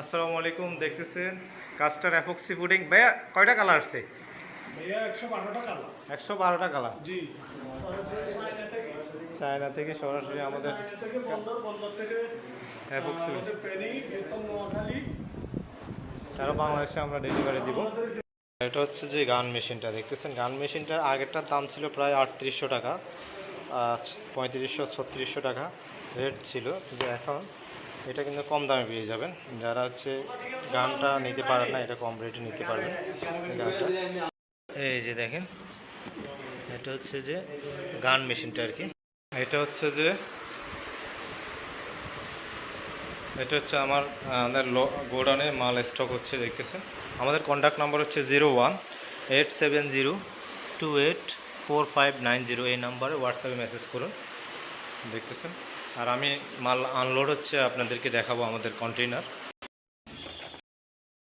আসসালামু আলাইকুম দেখতেছেন কাস্টার অ্যাপক্সি পুডিং। ভাইয়া কয়টা কালার আছে? একশো বারোটা কালার। চায়না থেকে সরাসরি আমাদের সারা বাংলাদেশে আমরা ডেলিভারি দিব। এটা হচ্ছে যে গান মেশিনটা দেখতেছেন? গান মেশিনটার আগেরটার দাম ছিল প্রায় আটত্রিশশো টাকা পঁয়ত্রিশশো ছত্রিশশো টাকা রেট ছিল। কিন্তু এখন এটা কিন্তু কম দামে পেয়ে যাবেন। যারা হচ্ছে গানটা নিতে পারেন না, এটা কম রেটে নিতে পারবেন এই যে দেখেন, এটা হচ্ছে যে গান মেশিনটা আর কি। এটা হচ্ছে যে, এটা হচ্ছে আমার, আমাদের গোডাউনে মাল স্টক হচ্ছে, দেখতেছেন? আমাদের কন্ট্যাক্ট নাম্বার হচ্ছে zero one eight seven zero two eight four five nine zero এই নাম্বারে হোয়াটসঅ্যাপে মেসেজ করুন। দেখতেছেন? আর আমি মাল আনলোড হচ্ছে আপনাদেরকে দেখাবো আমাদের কন্টেইনার